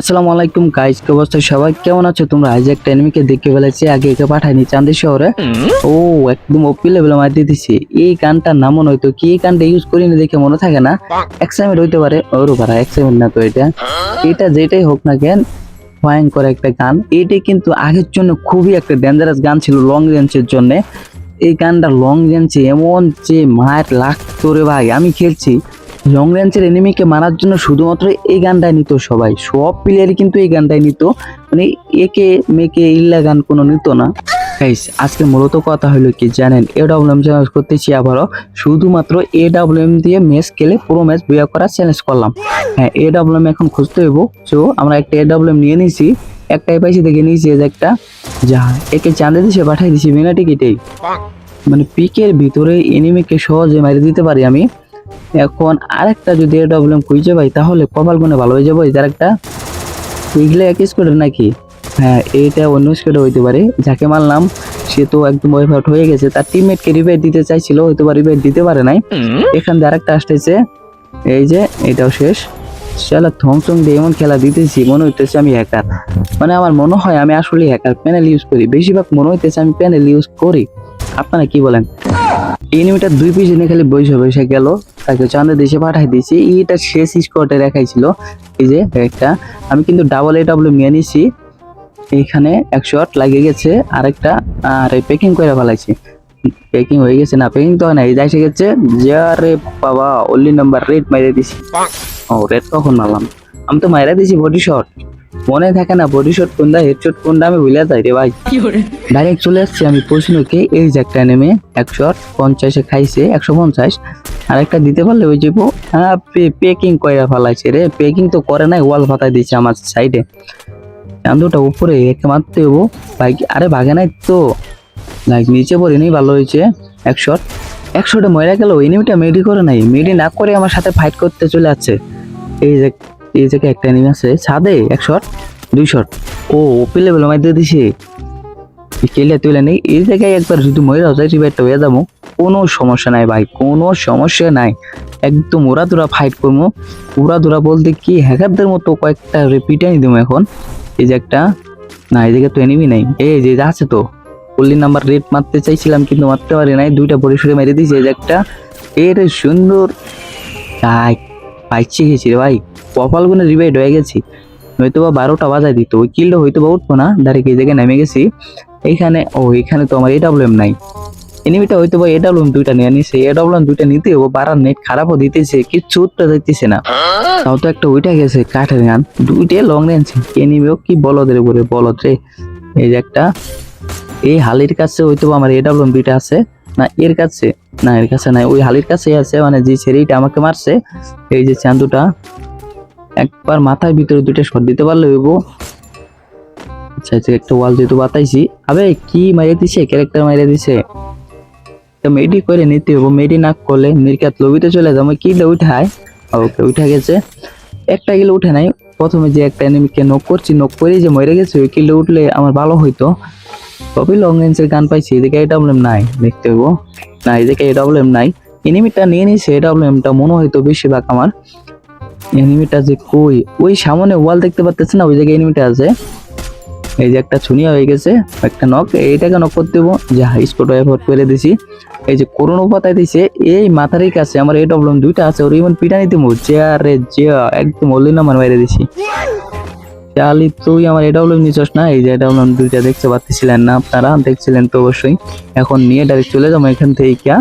আসসালামু আলাইকুম গাইজ কি অবস্থা সবাই? কেমন আছো তোমরা? আজ একটা এনিমিকে দেখে ফেলেছি আগে একে পাঠাইনি চাঁদি শহরে। ও একদম ওপি লেভেল মার দিয়ে দিছি। এই গানটার নাম মনে হয়তো কি এই গানটা ইউজ করিনি দেখে মনে থাকে না? এক্সাইমেন্ট হইতে পারে। ওর পারা এক্সাইমেন্ট না তো এটা। এটা যেটাই হোক না কেন ভয়ঙ্কর একটা গান। এইটা কিন্তু আগের জন্য খুবই একটা ডেঞ্জারাস গান ছিল লং রেঞ্জের জন্য। এই গানটা লং রেঞ্জে এমন যে মায়ের লাগতো রে ভাই আমি খেলছি। লং রেঞ্জের এনিমিকে মারার জন্য শুধুমাত্র এই গানটাই নিত সবাই। সব প্লেয়ারই কিন্তু এই গানটাই নিত। মানে একে মেকে ইল্লা গান কোনো নিত না। গাইস আজকে মূলত কথা হলো কি জানেন? এ ডাব্লিউএম চ্যালেঞ্জ করতেছি আবারও। শুধুমাত্র এ ডাব্লিউএম দিয়ে ম্যাচ খেলে পুরো ম্যাচ বিয়া করার চ্যালেঞ্জ করলাম। হ্যাঁ এ ডাব্লিউএম এখন খুঁজতে হইব। তো আমরা একটা এ ডাব্লিউএম নিয়ে নিয়েছি একটাই পাইছি দেখে নিয়েছি একটা। যা একে চাঁদে দিছে পাঠাই দিছি বিনা টিকিটেই মানে পিকের ভিতরে এনিমিকে সহজে মারি দিতে পারি আমি। এখন আরেকটা যদি এ ডাব্লিউএম খুঁজে পাই তাহলে কপাল গুনে ভালো হয়ে যাব। এই যার একটা এগুলো এক স্কোয়াডের নাকি? হ্যাঁ এইটা অন্য স্কোয়াডে হইতে পারে। যাকে মারলাম সে তো একদম ওয়েভ আউট হয়ে গেছে। তার টিমমেটকে রিভাইভ দিতে চাইছিল হয়তো বা রিভাইভ দিতে পারে নাই। এখান দিয়ে আরেকটা আসতেছে। এই যে এটাও শেষ। শালা থমসং দিয়ে এমন খেলা দিতেছি মনে হইতেছে আমি হ্যাকার মানে আমার মনে হয় আমি আসলে হ্যাকার প্যানেল ইউজ করি। বেশিরভাগ মনে হইতেছে আমি প্যানেল ইউজ করি। আপনারা কি বলেন? এনিমিটার দুই পিস এনে খালি বৈশা বৈশা গেল তাকে চাঁদে দেশে পাঠাই দিয়েছি। এইটা শেষ স্কোয়াডে রেখাইছিল এই যে একটা আমি কিন্তু ডাবল এ ডাব্লিউ নিয়ে নিছি। এইখানে এক শট লাগিয়ে গেছে আরেকটা আর প্যাকিং করে ফেলাইছি। প্যাকিং হয়ে গেছে না প্যাকিং তো হয় না এই যাইছে গেছে যে আরে বাবা অনলি নাম্বার রেড মাইরে দিছি। ও রেড কখন মারলাম? আমি তো মাইরা দিছি বডি শট মনে থাকে না বডি শট কোনটা হেড শট কোনটা আমি ভুলে যাই রে ভাই। ডাইরেক্ট চলে আসছি আমি পৌঁছনোকে এই যে একটা নেমে একশো পঞ্চাশে খাইছে একশো পঞ্চাশ। আর একটা দিতে পারলে ওই যে হ্যাঁ পেকিং কইরা ফেলাইছে রে। পেকিং তো করে নাই ওয়াল ফাতাই দিচ্ছে আমার সাইডে চান্দুটা উপরে একে মারতে হব। ভাই আরে ভাগে নাই তো। লাইক নিচে পড়ে নেই ভালো হয়েছে। একশো একশোটা ময়রা গেল এনিমিটা মেডি করে নাই। মেডি না করে আমার সাথে ফাইট করতে চলে যাচ্ছে এই যে এই জায়গায় একটা এনিমি আছে, ছাদে এক শট দুই শট ও ওপি লেভেল মাইতে দিছে। কেলে তুলে নেই। এই জায়গায় একবার যদি ময়রা যায় রিভাইটটা হয়ে যাব। কোনো সমস্যা নাই ভাই, কোনো সমস্যা নাই। একদম ওরা দুরা ফাইট করব। ওরা দুরা বলতে কি হ্যাকারদের মতো কয়েকটা রিপিটানি দেবো এখন। এই যে একটা, না, এই জায়গায় তো এনিমি নাই। এই যে আছে তো। পল্লী নাম্বার রেড মারতে চাইছিলাম, কিন্তু মারতে পারি নাই। দুইটা পরিসরে মেরে দিয়েছি এই যে একটা। এর সুন্দর তাই পাইছি গেছি রে ভাই। কপাল গুনে রিভাইড হয়ে গেছি। হয়তো বা বারোটা বাজায় দিত, ওই কিলটা হয়তো বা উঠবো না ডাইরেক্ট এই জায়গায় নেমে গেছি। এইখানে, ও এখানে তো আমার এডাব্লিউএম নাই। এনিমিটা হয়তো বা এডাব্লিউএম দুইটা নিয়ে নিছে এডাব্লিউএম দুইটা নিতে ও বারার নেট খারাপও দিতেছে কিচ্ছু উঠতে দিতেছে না। তাও তো একটা উইটা গেছে, কাঠের গান, দুইটাই লং রেঞ্জ এনিমিও কি বলদের উপরে বলদ রে। এই যে একটা, এই হালির কাছে হয়তো আমার এডাব্লিউএম দুইটা আছে, না এর কাছে, না এর কাছে নাই, ওই হালির কাছে আছে মানে যে ছেলেটা আমাকে মারছে, এই যে চান্দুটা একবার মাথার ভিতরে দুইটা শট দিতে পারলে হইব। আচ্ছা আচ্ছা একটা ওয়াল যেহেতু বাতাইছি। আবে, কি মাইরে দিছে? ক্যারেক্টার মাইরে দিছে। তো মেডি করে নিতে হব মেডি না করলে মিরকাত লবিতে চলে যাব কিলে উঠায় ওকে, উঠে গেছে। একটা কিলো উঠে নাই। প্রথমে যে একটা এনিমিকে নক করছি নক করেই যে মরে গেছে, ওই কিলো উঠলে আমার ভালো হইতো। তবে লং রেঞ্জের গান পাইছি, এদিকে এই প্রবলেম নাই। দেখতে হইব। না, এদিকে এই প্রবলেম নাই। এনিমিটা নিয়ে নিছে, এই প্রবলেমটা মনে হয়তো বেশিরভাগ আমার। এনিমিটা যে কই? ওই সামনে ওয়াল দেখতে পাচ্ছেন না, ওই জায়গায় এনিমিটা আছে। এই যে একটা ছুনিয়া হয়ে গেছে, একটা নক এইটাকে নক করতে দেবো যা স্পট এফোর্ট করে দিছি। এই যে করোনা পাতায় দিছে, এই মাথারই কাছে আমার এই প্রবলেম দুইটা আছে। ওর ইমন পিটা নিতে মো চেয়ারে চেয়া একদম অলি নাম্বার মেরে দিছি। চালি তুই আমার এটা হলো নিচস না? এই যে এটা হলো দুইটা দেখতে পাচ্ছিলেন না আপনারা, দেখছিলেন তো অবশ্যই। এখন নিয়ে ডাইরেক্ট চলে যাব এখান থেকে কিয়া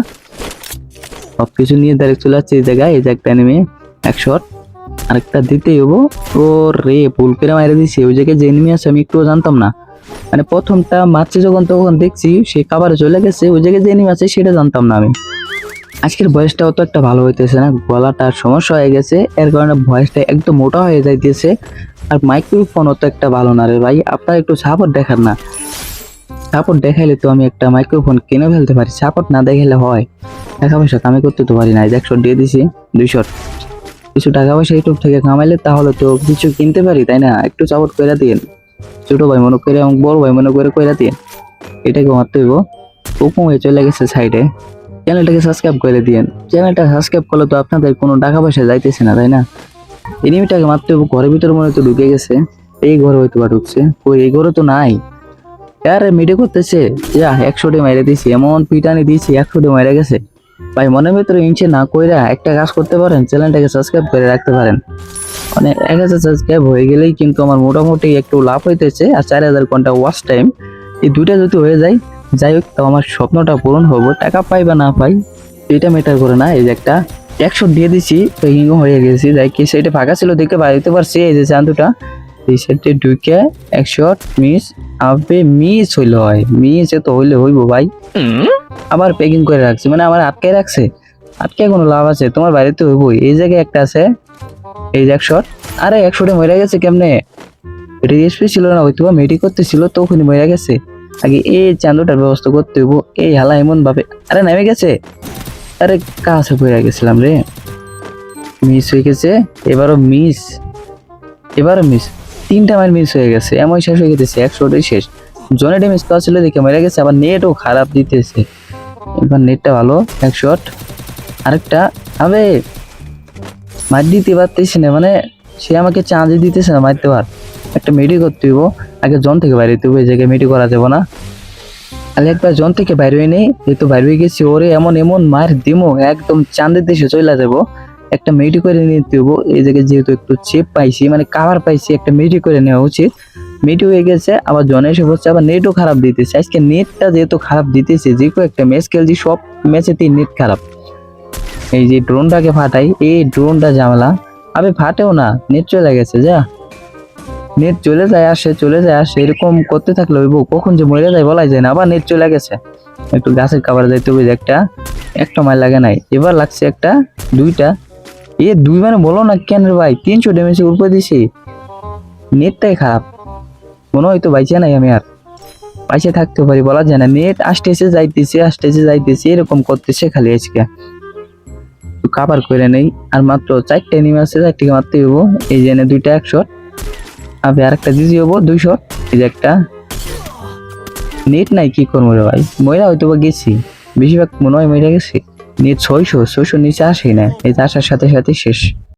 সবকিছু নিয়ে ডাইরেক্ট চলে যাচ্ছে এই জায়গায়, এই যে একটা নেমে এক শট আরেকটা দিতেই হব ও রে ভুল করে মাইরে দিছি। ওই জায়গায় যে এনিমি আছে, আমি একটুও জানতাম না। মানে প্রথমটা মারছে যখন, তখন দেখছি সে কাবারে চলে গেছে। ওই জায়গায় যে এনিমি সেটা জানতাম না আমি। আজকের ভয়েসটা অত একটা ভালো হইতেছে না? গলাটার সমস্যা হয়ে গেছে। এর কারণে ভয়েসটা একদম মোটা হয়ে যাইতেছে। আর মাইক্রোফোন অত একটা ভালো না রে ভাই। আপনারা একটু সাপোর্ট দেখান না। সাপোর্ট দেখাইলে তো আমি একটা মাইক্রোফোন কিনে ফেলতে পারি। সাপোর্ট না দেখাইলে হয়। টাকা পয়সা কামাই করতে তো পারি না একশো দিয়ে দিছি। দুই শট কিছু টাকা পয়সা ইউটিউব থেকে কামাইলে তাহলে তো কিছু কিনতে পারি, তাই না? একটু সাপোর্ট করে দিন ছোট ভাই মনে করে এবং বড় ভাই মনে করে করে দিন এটাকে মারতে হইব। উপম হয়ে চলে গেছে সাইডে চ্যানেলটাকে সাবস্ক্রাইব করে দিন চ্যানেলটা সাবস্ক্রাইব করলে তো আপনাদের কোনো টাকা পয়সা যাইতেছে না, তাই না? এনিমিটাকে মারতে হবে ঘরের ভিতরে মনে তো ঢুকে গেছে। এই ঘরে হয়তো বা ঢুকছে। ওই এই ঘরে তো নাই। আরে মিডে করতেছে। যা, একশোটে মেরে দিয়েছি। এমন পিটানি দিয়েছি, একশোটে মেরে গেছে। ভাই, মনের ভিতরে ইঞ্চে না কইরা একটা কাজ করতে পারেন, চ্যানেলটাকে সাবস্ক্রাইব করে রাখতে পারেন। মানে এক হাজার সাবস্ক্রাইব হয়ে গেলেই কিন্তু আমার মোটামুটি একটু লাভ হইতেছে, আর চার হাজার ঘণ্টা ওয়াচ টাইম এই দুইটা যদি হয়ে যায়, যাই হোক, তো আমার স্বপ্নটা পূরণ হব। টাকা পাই বা না পাই, এটা ম্যাটার করে না, এই যে একটা একশো দিয়ে দিছি হিঙ্গ হয়ে গেছি। যাই কি সেটা ফাঁকা ছিল দেখে বাড়িতে পারছি, এই যে চান্দুটা এই সেটে ঢুকে একশো মিস আবে মিস হইল হয়। মিস তো হইলে হইবো ভাই। আবার প্যাকিং করে রাখছি। মানে আমার আটকে রাখছে? আটকে কোনো লাভ আছে? তোমার বাড়িতে হইবই। এই জায়গায় একটা আছে। এই যে একশো আরে একশোটা মরে গেছে কেমনে? এটা এসপি ছিল না হয়তো মেডি করতেছিল তো ওখানে মরে গেছে। আগে এই চান্দুটার ব্যবস্থা করতে হইব। এই হালা এমন ভাবে আরে নেমে গেছে? আরে কাছে পড়ে গেছিলাম রে। মিস হয়ে গেছে। এবারও মিস। এবারও মিস। তিনটা মাইল মিস হয়ে গেছে এমন শেষ হয়ে গেছে একশোটাই শেষ। জনে ড্যামেজ পাওয়া ছিল দেখে মেরে গেছে, আবার নেটও খারাপ দিতেছে। এবার নেটটা ভালো, এক শট আরেকটা, আবে, মার দিতে পারতেছি না মানে সে আমাকে চাঁদে দিতেছে না মারতে পার। একটা মেডি করতে হইব, আগে জন থেকে বাইরে হইতে হইব, এই জায়গায় মেডি করা যাব না। তাহলে একবার জন থেকে বাইরে হয়ে নেই এই তো বাইরে হয়ে গেছি, ওরে এমন এমন মার দিমো, একদম চাঁদের দেশে চলে যাব। একটা মেডি করে নিতে হইব এই জায়গায় যেহেতু একটু চেপ পাইছি মানে কাভার পাইছি, একটা মেডি করে নেওয়া উচিত। মেডি হয়ে গেছে, আবার জনে এসে বসছে আবার নেটও খারাপ দিতেছে। আজকে নেটটা যেহেতু খারাপ দিতেছে, যে কোনো একটা ম্যাচ খেলছি, সব ম্যাচেতেই নেট খারাপ। এই যে ড্রোনটাকে ফাটাই, এই ড্রোনটা ঝামেলা। আমি ফাটেও না নেট চলে গেছে, যা। নেট চলে যায়, আসে, চলে যায়, আসে। এরকম করতে থাকলে হইব, কখন যে মরে যায় বলাই যায় না, আবার নেট চলে গেছে। একটু গাছের খাবার যাইতে হবে একটা। একটা মাইল লাগে নাই। এবার লাগছে একটা, দুইটা। এ দুই মানে বলো না কেন রে ভাই? তিনশো ড্যামেজের উপরে দিছি। নেটটাই খারাপ। মনে হয়তো বাইচে নাই আমি আর। পাইসে থাকতে পারি, বলা যায় না। নেট আসতেছে যাইতেছে আসতেছে যাইতেছে, এরকম করতেছে খালি আজকে। তো কাবার করে নেই। আর মাত্র চারটে নিম আছে, চারটিকে মারতে হইব। এই যে দুইটা একশো। আমি আরেকটা দিদি হব দুইশো। এই যে একটা। নেট নাই, কি করব রে ভাই? মহিলা হয়তো বা গেছি। বেশিরভাগ মনে হয় মহিলা গেছি। নেট ছয়শো ছয়শো নিচে আসেই না। এই আসার সাথে সাথে শেষ।